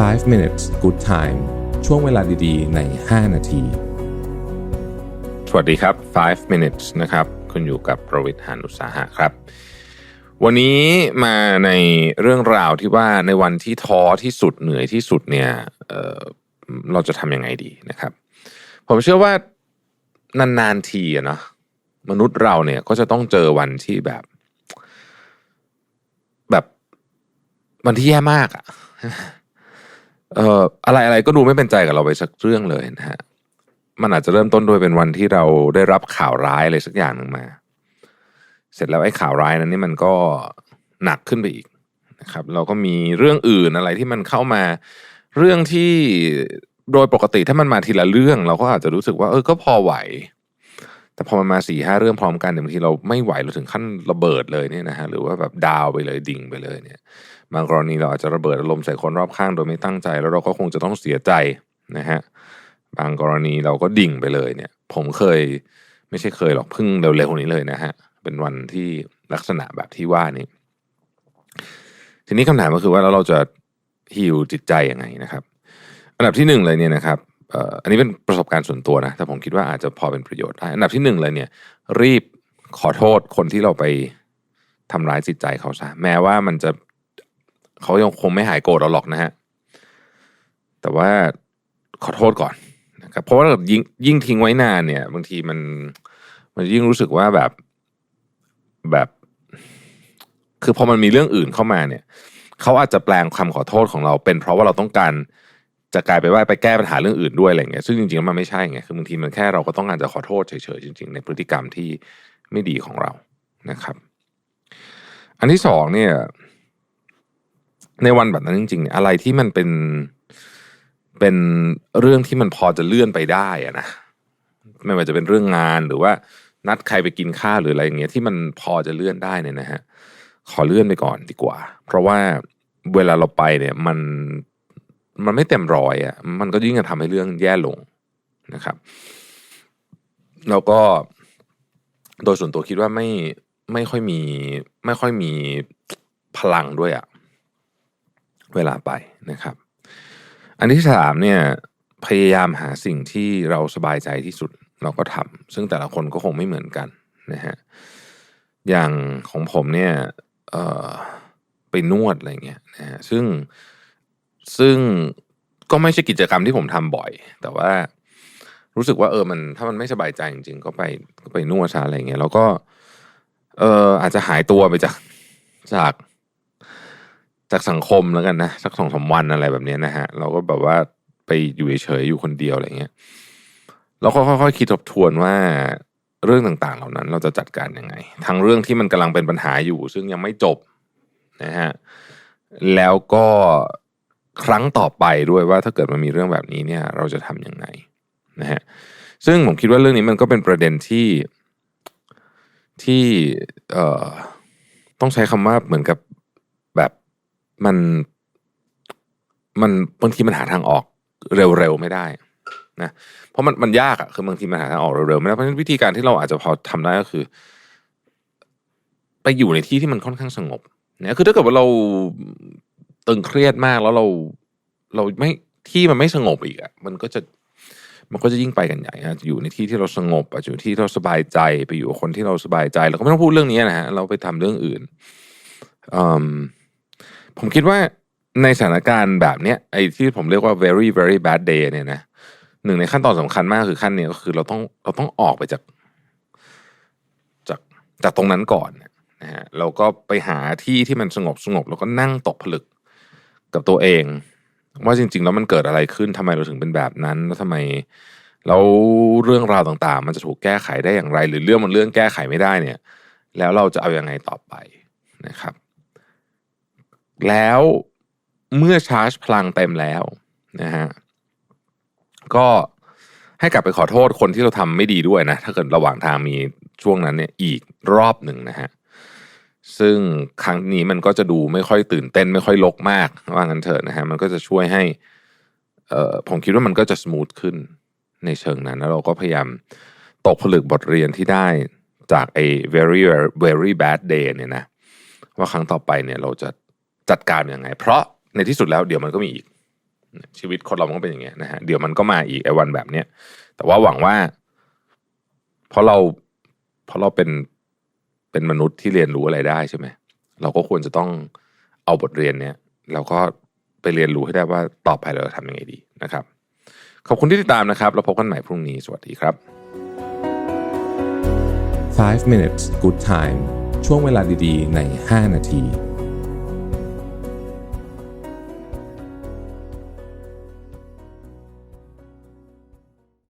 5 minutes good time ช่วงเวลาดีๆ ใน 5 นาที สวัสดีครับ 5 minutes นะครับ คุณอยู่กับประวิทย์หานุสาหะครับ วันนี้มาในเรื่องราวที่ว่าในวันที่ท้อที่สุดเหนื่อยที่สุดเนี่ยเเราจะทำยังไงดีนะครับ ผมเชื่อว่านานๆทีอะเนาะมนุษย์เราเนี่ยก็จะต้องเจอวันที่แบบ แบบวันที่แย่มากอะ เอ่ออะไรอะไรก็ดูไม่เป็นใจกับเราไปสักเรื่องเลยนะฮะมันอาจจะเริ่มต้นโดยเป็นวันที่เราได้รับข่าวร้ายอะไรสักอย่างหนึ่งมา เสร็จแล้วไอ้ข่าวร้ายนั้นนี่มันก็หนักขึ้นไปอีกนะครับ เราก็มีเรื่องอื่นอะไรที่มันเข้ามาเรื่องที่โดยปกติถ้ามันมาทีละเรื่อง เราก็อาจจะรู้สึกว่า เออก็พอไหว แต่พอมันมาสี่ห้าเรื่องพร้อมกันบางทีเราไม่ไหวเราถึงขั้นระเบิดเลยเนี่ยนะฮะหรือว่าแบบดาวไปเลยดิ่งไปเลยเนี่ยบางกรณีเราอาจจะระเบิดอารมณ์ใส่คนรอบข้างโดยไม่ตั้งใจ แล้วเราก็คงจะต้องเสียใจนะฮะบางกรณีเราก็ดิ่งไปเลยเนี่ย ผมเคยไม่ใช่เคยหรอกเพิ่งเร็วๆนี้เลยนะฮะเป็นวันที่ลักษณะแบบที่ว่านี้ทีนี้คำถามก็คือว่าแล้วเราจะฮิวจิตใจยังไงนะครับ อันดับที่หนึ่งเลยเนี่ยนะครับ อันนี้เป็นประสบการณ์ส่วนตัวนะ แต่ผมคิดว่าอาจจะพอเป็นประโยชน์ได้ อันดับที่หนึ่งเลยเนี่ย รีบขอโทษคนที่เราไปทำร้ายจิตใจเขาซะแม้ว่ามันจะเขายังคงไม่หายโกรธเราหรอกนะฮะ แต่ว่าขอโทษก่อนนะครับเพราะว่ายิ่งยิ่งทิ้งไว้นานเนี่ย บางทีมันมันยิ่งรู้สึกว่าแบบแบบ คือพอมันมีเรื่องอื่นเข้ามาเนี่ยเขาอาจจะแปลงคำขอโทษของเราเป็นเพราะว่าเราต้องการ จะกลายไปว่าไปแก้ปัญหาเรื่องอื่นด้วยอะไรเงี้ยซึ่งจริงๆมันไม่ใช่ไงคือบางทีมันแค่เราก็ต้องการจะขอโทษเฉยๆจริง ๆ ในพฤติกรรมที่ไม่ดีของเรานะครับ อันที่สองเนี่ย ในวันแบบนั้นจริงๆเนี่ยอะไรที่มันเป็นเป็นเรื่องที่มันพอจะเลื่อนไปได้อะนะไม่ว่าจะเป็นเรื่องงานหรือว่า นัดใครไปกินข้าวหรืออะไรอย่างเงี้ยที่มันพอจะเลื่อนได้เนี่ยนะฮะขอเลื่อนไปก่อนดีกว่า เพราะว่าเวลาเราไปเนี่ยมัน มันไม่เต็มร้อยอะมันก็ยิ่งจะทำให้เรื่องแย่ลงนะครับ แล้วก็โดยส่วนตัวคิดว่าไม่ไม่ค่อยมี ไม่ค่อยมีพลังด้วยอะเวลาไปนะครับ อันที่สามเนี่ยพยายามหาสิ่งที่เราสบายใจที่สุดเราก็ทำซึ่งแต่ละคนก็คงไม่เหมือนกันนะฮะอย่างของผมเนี่ยเอ่อไปนวดอะไรเงี้ยนะฮะซึ่ง ซึ่งก็ไม่ใช่กิจกรรมที่ผมทำบ่อย แต่ว่ารู้สึกว่าเออมันถ้ามันไม่สบายใจจริง ๆ ก็ไปก็ไปนวดซะอะไรเงี้ยแล้วก็ เอออาจจะหายตัวไปจากจากจากสังคมแล้วกันนะสักสองสาวันอะไรแบบนี้นะฮะ เราก็แบบว่าไปอยู่เฉยๆอยู่คนเดียวอะไรเงี้ยเราก็ค่อยๆคิดทบทวนว่าเรื่องต่างๆ เหล่านั้นเราจะจัดการยังไงทั้งเรื่องที่มันกำลังเป็นปัญหาอยู่ ซึ่งยังไม่จบนะฮะแล้วก็ ครั้งต่อไปด้วยว่าถ้าเกิดมันมีเรื่องแบบนี้เนี่ย เราจะทํำยังไงนะฮะซึ่งผมคิดว่าเรื่องนี้มันก็เป็นประเด็นที่ที่เอ่อต้องใช้คำว่าเหมือนกับแบบมันมันบางทีมันหาทางออกเร็วๆไม่ได้นะเพราะมันมันยากอะคือบางทีมันหาทางออกเร็วๆไม่ได้เพราะฉะนั้นวิธีการที่เราอาจจะพอทำได้ก็คือ ไปอยู่ในที่ที่มันค่อนข้างสงบเนี่ยคือถ้าเกิดว่าเรา ตึงเครียดมากแล้วเราเราไม่ที่มันไม่สงบอีกอะมันก็จะมันก็จะยิ่งไปกันใหญ่นะอยู่ในที่ที่เราสงบอยู่ที่เราสบายใจไปอยู่กับคนที่เราสบายใจเราก็ไม่ต้องพูดเรื่องนี้นะฮะเราไปทำเรื่องอื่นผมคิดว่าในสถานการณ์แบบเนี้ยไอ้ที่ผมเรียกว่า very very bad day เนี่ยนะหนึ่งในขั้นตอนสำคัญมากคือขั้นนี้ก็คือเราต้องเราต้องออกไปจาก จากจากตรงนั้นก่อนนะฮะเราก็ไปหาที่ที่มันสงบสงบแล้วก็นั่งตกผลึก กับตัวเอง ว่าจริง ๆ แล้วมันเกิดอะไรขึ้นทำไมเราถึงเป็นแบบนั้น แล้วทำไมแล้วเรื่องราวต่างๆ มันจะถูกแก้ไขได้อย่างไร หรือเรื่องมันเรื่องแก้ไขไม่ได้เนี่ย แล้วเราจะเอาอยัางไงต่อไปนะครับ แล้วเมื่อชาร์จพลังเต็มแล้วนะฮะก็ให้กลับไปขอโทษคนที่เราทำไม่ดีด้วยนะ ถ้าเกิดระหว่างทางมีช่วงนั้นเนี่ยอีกรอบหนึ่งนะฮะ ซึ่งครั้งนี้มันก็จะดูไม่ค่อยตื่นเต้นไม่ค่อยลกมาก ว่างั้นเถอะนะฮะมันก็จะช่วยให้ผมคิดว่ามันก็จะสมูทขึ้นในเชิงนั้น แล้วเราก็พยายามตกผลึกบทเรียนที่ได้จากไอ้ very very bad day เนี่ยนะว่าครั้งต่อไปเนี่ยเราจะจัดการยังไง เพราะในที่สุดแล้วเดี๋ยวมันก็มีอีก ชีวิตคนเรามันก็เป็นอย่างเงี้ยนะฮะเดี๋ยวมันก็มาอีกไอ้วันแบบเนี้ยแต่ว่าหวังว่า เพราะเราเพราะเราเป็น เป็นมนุษย์ที่เรียนรู้อะไรได้ใช่ไหมเราก็ควรจะต้องเอาบทเรียนเนี้ยเราก็ไปเรียนรู้ให้ได้ว่าต่อไปเราจะทำยังไงดีนะครับ ขอบคุณที่ติดตามนะครับ เราพบกันใหม่พรุ่งนี้ สวัสดีครับ 5 minutes good time ช่วงเวลาดีๆ ใน 5 นาที